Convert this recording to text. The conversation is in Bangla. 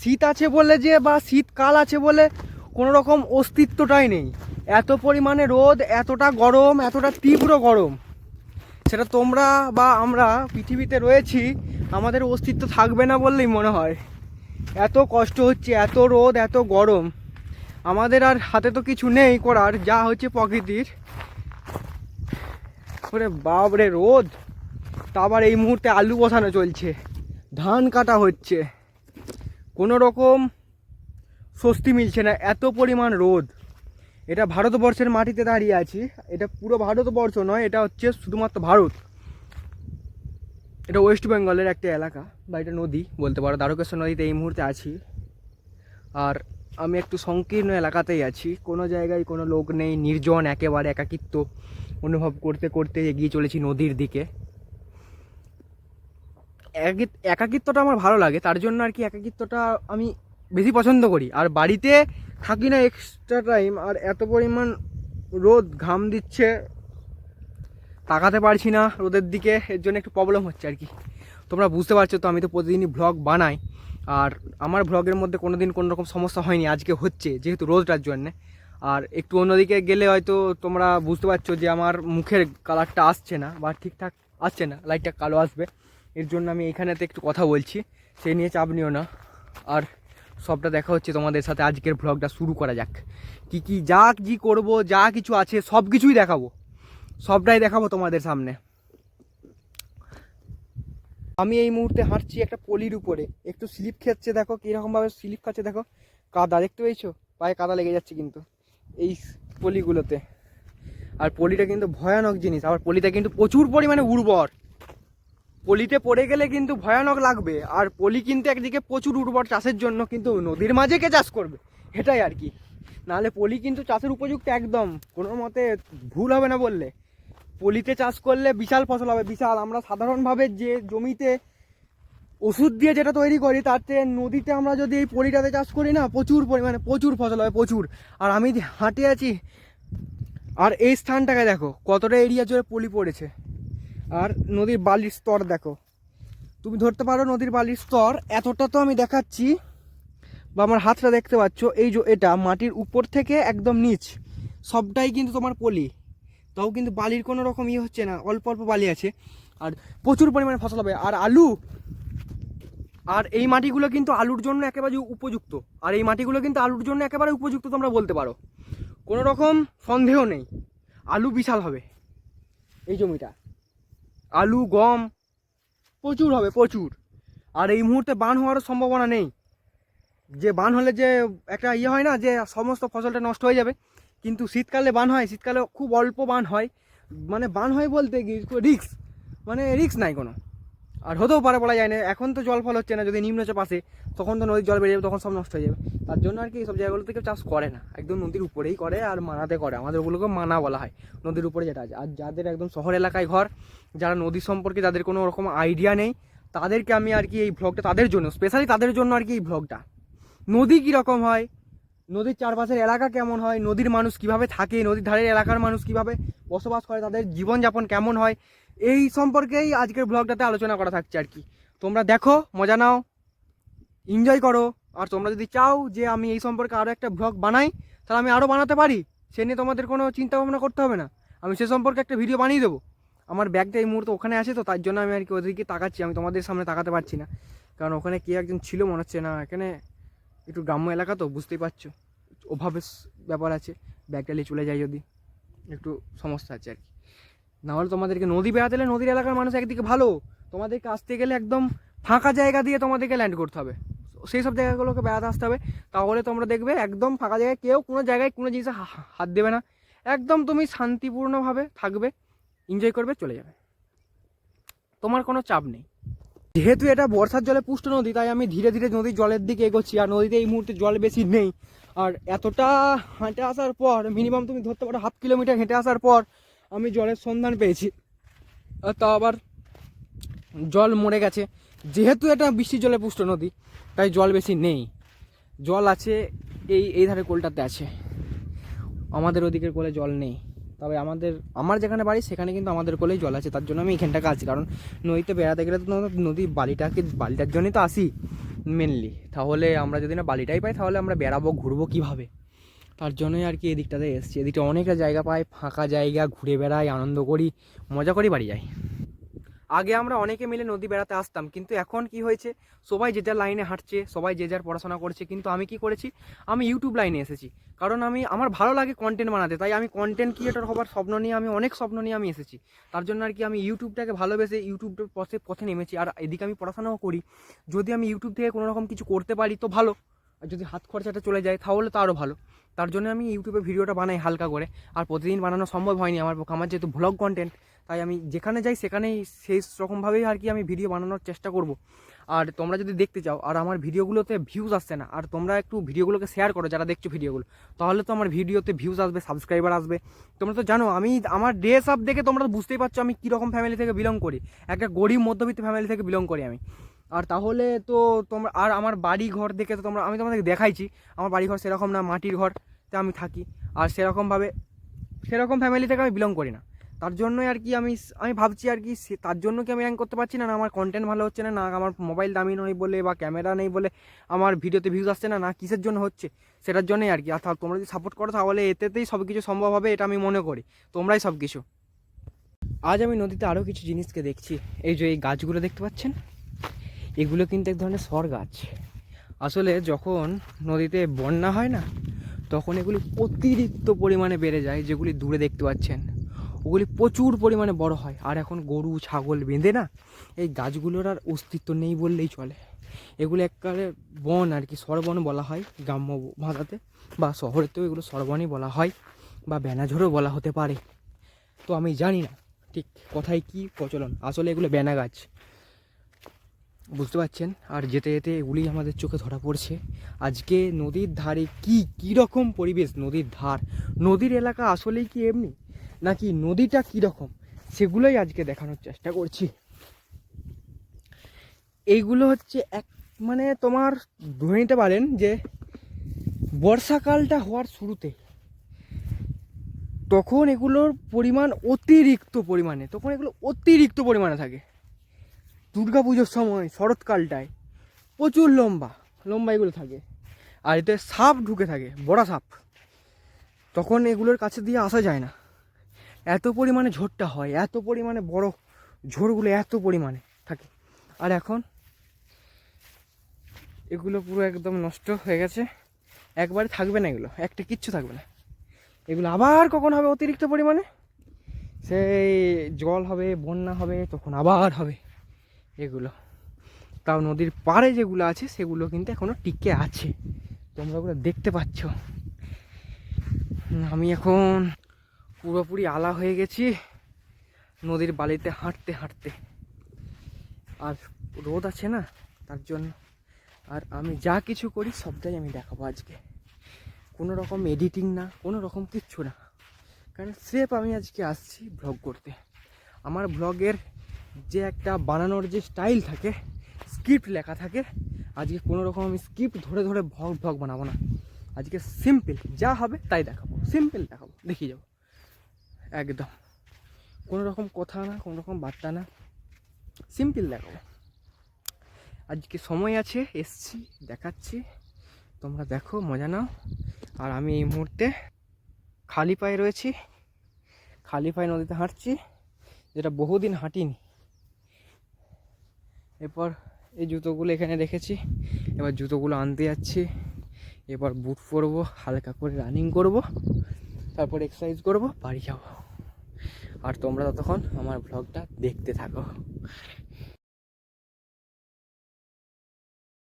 শীত আছে বলে যে বা শীতকাল আছে বলে কোনো রকম অস্তিত্বটাই নেই। এত পরিমাণে রোদ, এতটা গরম, এতটা তীব্র গরম। সেটা তোমরা বা আমরা পৃথিবীতে রয়েছি, আমাদের অস্তিত্ব থাকবে না বললেই মনে হয়। এত কষ্ট হচ্ছে, এত রোদ, এত গরম। আমাদের আর হাতে তো কিছু নেই করার, যা হচ্ছে প্রকৃতির। ওরে বাবরে রোদ! তা আবার এই মুহূর্তে আলু বসানো চলছে। ধান কাটা হচ্ছে। কোনো রকম স্বস্তি মিলছে না, এত পরিমাণ রোদ। এটা ভারতবর্ষের মাটিতে দাঁড়িয়ে আছি। এটা পুরো ভারতবর্ষ নয়, এটা হচ্ছে শুধুমাত্র ভারত। এটা ওয়েস্ট বেঙ্গলের একটা এলাকা, বা এটা নদী বলতে পারো, দ্বারকেশ্বর নদীতে এই মুহূর্তে আছি। আর আমি একটু সংকীর্ণ এলাকাতেই আছি। কোনো জায়গায় কোনো লোক নেই, নির্জন, একেবারে একাকিত্ব অনুভব করতে করতে এগিয়ে চলেছি নদীর দিকে। একাকিত্বটা আমার ভালো লাগে। তার জন্য আর কি একাকিত্বটা আমি বেশি পছন্দ করি। আর বাড়িতে থাকি না এক্সট্রা টাইম আর এত পরিমাণ রোদ ঘাম দিচ্ছে, তাকাতে পারছি না রোদের দিকে, এর জন্য একটু প্রবলেম হচ্ছে আর কি। তোমরা বুঝতে পারছ তো, আমি তো প্রতিদিনই ভ্লগ বানাই। আর আমার ভ্লগের মধ্যে কোনো দিন কোনো রকম সমস্যা হয়নি, আজকে হচ্ছে, যেহেতু রোদটার জন্যে। আর একটু অন্যদিকে গেলে হয়তো তোমরা বুঝতে পারছ যে আমার মুখের কালারটা আসছে না, বা ঠিকঠাক আসছে না লাইটটা কালো আসবে। এর জন্য আমি এখানেতে একটু কথা বলছি সেই নিয়ে চাপ নিও না। আর সবটা দেখা হচ্ছে তোমাদের সাথে, আজকের ভ্লগটা শুরু করা যাক। কি কি যা কি করব, যা কিছু আছে, সব কিছুই দেখাবো। সবটাই দেখাবো তোমাদের সামনে। আমি এই মুহূর্তে হাঁটছি একটা পলির উপরে। একটু স্লিপ খেচ্ছে, দেখো কীরকমভাবে স্লিপ খাচ্ছে, দেখো। কাদা, দেখতে পেয়েছ? পায়ে কাদা লেগে যাচ্ছে কিন্তু এই পলিগুলোতে। আর পলিটা কিন্তু ভয়ানক জিনিস, আবার পলিটা কিন্তু প্রচুর পরিমাণে উর্বর। পলিতে পড়ে গেলে কিন্তু ভয়ানক লাগবে। আর পলি কিন্তু একদিকে প্রচুর উর্বর চাষের জন্য কিন্তু নদীর মাঝে কে চাষ করবে? এটাই আর কি। নাহলে পলি কিন্তু চাষের উপযুক্ত একদম। কোনো মতে ভুল হবে না বললে। পলিতে চাষ করলে বিশাল ফসল হবে। বিশাল। আমরা সাধারণভাবে যে জমিতে ওষুধ দিয়ে যেটা তৈরি করি, তাতে নদীতে আমরা যদি এই পলিটাতে চাষ করি না, প্রচুর পরিমাণে, প্রচুর ফসল হবে, প্রচুর। আর আমি হাঁটে আছি। আর এই স্থানটাকে দেখো, কতটা এরিয়া জুড়ে পলি পড়েছে। আর নদীর বালির স্তর দেখো। তুমি ধরতে পারো নদীর বালির স্তর, এতটা তো আমি দেখাচ্ছি। বা আমার হাতটা দেখতে পাচ্ছ, এই যে এটা মাটির উপর থেকে একদম নিচ। সবটাই কিন্তু তোমার পলি। তাও কিন্তু বালির কোনো রকম ইয়ে হচ্ছে না, অল্প অল্প বালি আছে। আর প্রচুর পরিমাণে ফসল হবে। আর আলু, আর এই মাটিগুলো কিন্তু আলুর জন্য একেবারে উপযুক্ত। আর এই মাটিগুলো কিন্তু আলুর জন্য একেবারে উপযুক্ত তোমরা বলতে পারো। কোনো রকম সন্দেহ নেই। আলু বিশাল হবে। এই জমিটা। আলু, গম, প্রচুর হবে, প্রচুর। আর এই মুহূর্তে বান হওয়ার সম্ভাবনা নেই। যে বান হলে যে একটা ইয়ে হয় না, যে সমস্ত ফসলটা নষ্ট হয়ে যাবে। কিন্তু শীতকালে বান হয়, শীতকালে খুব অল্প বান হয়। মানে বান হয় বলতে কি রিক্স মানে রিক্স নাই কোনো। আর হতেও পারে বলা যায় না। এখন তো জল ফল হচ্ছে না, যদি নিম্নচাপ আসে, তখন তো নদীর জল বেড়ে যাবে, তখন সব নষ্ট হয়ে যাবে। তার জন্য আর কি সব জায়গাগুলো থেকে চাষ করে না। একদম নদীর উপরেই করে আর মানাতে করে। আমাদের ওগুলোকে মানা বলা হয়। নদীর উপরে যেটা আছে। আর যাদের একদম শহর এলাকায় ঘর, যারা নদী সম্পর্কে যাদের কোনো রকম আইডিয়া নেই, তাদেরকে আমি আর কি এই ভ্লগটা তাদের জন্য স্পেশালি তাদের জন্য আর কি এই ভ্লগটা নদী কীরকম হয়? নদীর চারপাশের এলাকা কেমন হয়? নদীর মানুষ কীভাবে থাকে? নদীর ধারের এলাকার মানুষ কীভাবে বসবাস করে? তাদের জীবনযাপন কেমন হয়? এই সম্পর্কেই আজকের ব্লগটাতে আলোচনা করা থাকছে আর কি। তোমরা দেখো, মজা নাও এনজয় করো, আর তোমরা যদি চাও যে আমি এই সম্পর্কে আরও একটা ব্লগ বানাই, তাহলে আমি আরও বানাতে পারি। সে নিয়ে তোমাদের কোনো চিন্তা ভাবনা করতে হবে না। আমি সে সম্পর্কে একটা ভিডিও বানিয়ে দেবো। আমার ব্যাগটা এই মুহূর্তে ওখানে আছে তো, তার জন্য আমি আর কি ওদেরকে তাকাচ্ছি। আমি তোমাদের সামনে তাকাতে পারছি না। কারণ ওখানে কে একজন ছিল, মনে হচ্ছে না। এখানে একটু গ্রাম্য এলাকা তো, বুঝতেই পারছ। অভাবের ব্যাপার আছে ব্যাগটা নিয়ে চলে যায় যদি। একটু সমস্যা আছে আর কি। নাহলে তোমাদেরকে নদী বেড়াতে গেলে নদীর এলাকার মানুষ একদিকে ভালো, তোমাদেরকে আসতে গেলে একদম ফাঁকা জায়গা দিয়ে তোমাদেরকে ল্যান্ড করতে হবে। সেই সব জায়গাগুলোকে বেড়াতে আসতে হবে, তাহলে তোমরা দেখবে একদম ফাঁকা জায়গায় কেউ কোনো জায়গায় কোনো জিনিসে হাত দেবে না। একদম তুমি শান্তিপূর্ণভাবে থাকবে এনজয় করবে, চলে যাবে। তোমার কোনো চাপ নেই। যেহেতু এটা বর্ষার জলে পুষ্ট নদী, তাই আমি ধীরে ধীরে নদীর জলের দিকে এগোচ্ছি। আর নদীতে এই মুহূর্তে জল বেশি নেই। আর এতটা হেঁটে আসার পর মিনিমাম তুমি ধরতে পারো হাফ কিলোমিটার হেঁটে আসার পর, আমি জলের সন্ধান পেয়েছি। তা আবার জল মরে গেছে। যেহেতু এটা বৃষ্টির জলে পুষ্ট নদী, তাই জল বেশি নেই। জল আছে এই এই ধারে কোলটাতে আছে। আমাদের ওদিকের কোলে জল নেই। তবে আমাদের, আমার যেখানে বাড়ি, সেখানে কিন্তু আমাদের কোলেই জল আছে, তার জন্য আমি এখানটাকে আছি। কারণ নদীতে বেড়াতে গেলে তো নদী বালিটাকে, বালিটার জন্যই তো আসি মেনলি তাহলে আমরা যদি না বালিটাই পাই, তাহলে আমরা বেড়াবো, ঘুরবো কীভাবে? তার জন্যই আর কি এদিকটাতে এসছি। এদিকটা অনেকটা জায়গা পাই, ফাঁকা জায়গা, ঘুরে বেড়াই, আনন্দ করি, মজা করি, বাড়ি যাই। আগে আমরা অনেকে মিলে নদী বেড়াতে আসতাম, কিন্তু এখন কি হয়েছে? সবাই যে যার লাইনে হাঁটছে, সবাই যে যার পড়াশোনা করছে, কিন্তু আমি কি করেছি? আমি ইউটিউব লাইনে এসেছি। কারণ আমি, আমার ভালো লাগে কন্টেন্ট বানাতে, তাই আমি কন্টেন্ট ক্রিয়েটর হবার স্বপ্ন নিয়ে আমি, অনেক স্বপ্ন নিয়ে আমি এসেছি। তার জন্য আর কি আমি ইউটিউবটাকে ভালোবেসে ইউটিউবের পথে পথে নেমেছি। আর এদিকে আমি পড়াশোনাও করি। যদি আমি ইউটিউব থেকে কোনো রকম কিছু করতে পারি, তো ভালো। আর যদি হাত খরচাটা চলে যায়, তাহলে তো আরও ভালো। তার জন্য আমি ইউটিউবে ভিডিওটা বানাই হালকা করে। আর প্রতিদিন বানানো সম্ভব হয়নি আমার পক্ষে আমার যেহেতু ভ্লগ কন্টেন্ট তাই আমি যেখানে যাই সেখানেই সেই রকমভাবেই আর কি আমি ভিডিও বানানোর চেষ্টা করব। আর তোমরা যদি দেখতে চাও, আর আমার ভিডিওগুলোতে ভিউজ আসছে না, আর তোমরা একটু ভিডিওগুলোকে শেয়ার করো যারা দেখছ ভিডিওগুলো তাহলে তো আমার ভিডিওতে ভিউজ আসবে সাবস্ক্রাইবার আসবে। তোমরা তো জানো, আমি আমার ড্রেস আপ দেখে তোমরা তো বুঝতেই পারছ আমি কীরকম ফ্যামিলি থেকে বিলং করি। একটা গরিব মধ্যবিত্ত ফ্যামিলি থেকে বিলং করি আমি। আর তাহলে তো তোমরা, আর আমার বাড়ি ঘর দেখে তো তোমরা, আমি তোমাদেরকে দেখাইছি, আমার বাড়ি ঘর সেরকম না, মাটির ঘরতে আমি থাকি। আর সেরকমভাবে, সেরকম ফ্যামিলি থেকে আমি বিলং করি না। তার জন্যই আর কি আমি আমি ভাবছি আর কি তার জন্য কি আমি র্যাঙ্ক করতে পারছি না? না, আমার কন্টেন্ট ভালো হচ্ছে না না আমার মোবাইল দামি নয় বলে বা ক্যামেরা নেই বলে আমার ভিডিওতে ভিউজ আসছে না না কিসের জন্য হচ্ছে? সেটার জন্যই আর কি। আর তোমরা যদি সাপোর্ট করো, তাহলে এতেতেই সব কিছু সম্ভব হবে, এটা আমি মনে করি। তোমরাই সব কিছু আজ আমি নদীতে আরও কিছু জিনিসকে দেখছি। এই যে এই গাছগুলো দেখতে পাচ্ছেন? এগুলো কিন্তু এক ধরনের সর গাছ। আসলে যখন নদীতে বন্যা হয় না, তখন এগুলি অতিরিক্ত পরিমাণে বেড়ে যায়, যেগুলি দূরে দেখতে পাচ্ছেন। ওগুলি প্রচুর পরিমাণে বড় হয়। আর এখন গরু, ছাগল বেঁধে না, এই গাছগুলোর আর অস্তিত্ব নেই বললেই চলে। এগুলো এককালে বন আর কি, সরবন বলা হয় গ্রাম্য ভাষাতে বা শহরেতেও এগুলো সরবনই বলা হয়, বা ব্যানাঝোরও বলা হতে পারে। তো আমি জানি না, ঠিক কথায় কি প্রচলন? আসলে এগুলো বেনা গাছ। বুঝতে পারছেন? আর যেতে যেতে এগুলি আমাদের চোখে ধরা পড়ছে। আজকে নদীর ধারে কি, কী রকম পরিবেশ নদীর ধার? নদীর এলাকা আসলেই কি এমনি? নাকি নদীটা কী রকম সেগুলোই আজকে দেখানোর চেষ্টা করছি। এইগুলো হচ্ছে এক মানে তোমার ধরে নিতে পারেন যে বর্ষাকালটা হওয়ার শুরুতে তখন এগুলোর পরিমাণ অতিরিক্ত পরিমাণে, তখন এগুলো অতিরিক্ত পরিমাণে থাকে। দুর্গা পুজোর সময়, শরৎকালটায় প্রচুর লম্বা লম্বা এগুলো থাকে। আর এতে সাপ ঢুকে থাকে, বড় সাপ। তখন এগুলোর কাছে দিয়ে আসা যায় না। এত পরিমাণে ঝড়টা হয়, এত পরিমাণে বড় ঝড়গুলো এত পরিমাণে থাকে। আর এখন এগুলো পুরো একদম নষ্ট হয়ে গেছে। একবারে থাকবে না এগুলো, একটা কিচ্ছু থাকবে না। এগুলো আবার কখন হবে অতিরিক্ত পরিমাণে? সেই জল হবে, বন্যা হবে, তখন আবার হবে এগুলো। তাও নদীর পাড়ে যেগুলো আছে, সেগুলো কিন্তু এখনও টিকে আছে। তোমরা ওগুলো দেখতে পাচ্ছ। আমি এখন পুরোপুরি আলা হয়ে গেছি। নদীর বালিতে হাঁটতে হাঁটতে। আর রোদ আছে না, তার জন্য। আর আমি যা কিছু করি, সবটাই আমি দেখাবো আজকে। কোনো রকম এডিটিং না, কোনো রকম কিচ্ছু না। কারণ স্রেফ আমি আজকে আসছি ব্লগ করতে। আমার ব্লগের যে একটা বানানোর যে স্টাইল থাকে স্ক্রিপ্ট লেখা থাকে, আজকে কোনো রকম আমি স্ক্রিপ্ট ধরে ধরে ভ্লগ ভ্লগ বানাবো না। আজকে সিম্পল যা হবে তাই দেখাবো। সিম্পল দেখাবো, দেখিয়ে যাব। একদম। কোনো রকম কথা না কোনো রকম বার্তা না। সিম্পল দেখাবো। আজকে সময় আছে, এসছি, দেখাচ্ছি। তোমরা দেখো, মজা নাও। আর আমি এই মুহূর্তে খালি পায়ে রয়েছি। খালি পায়ে নদীতে হাঁটছি, যেটা বহুদিন হাঁটিনি। এরপর এই জুতোগুলো এখানে রেখেছি। এবার জুতোগুলো আনতে যাচ্ছি। এবার বুট পরবো, হালকা করে রানিং করব। তারপর এক্সারসাইজ করব, বাড়ি যাব। আর তোমরা ততক্ষণ আমার ব্লগটা দেখতে থাকো।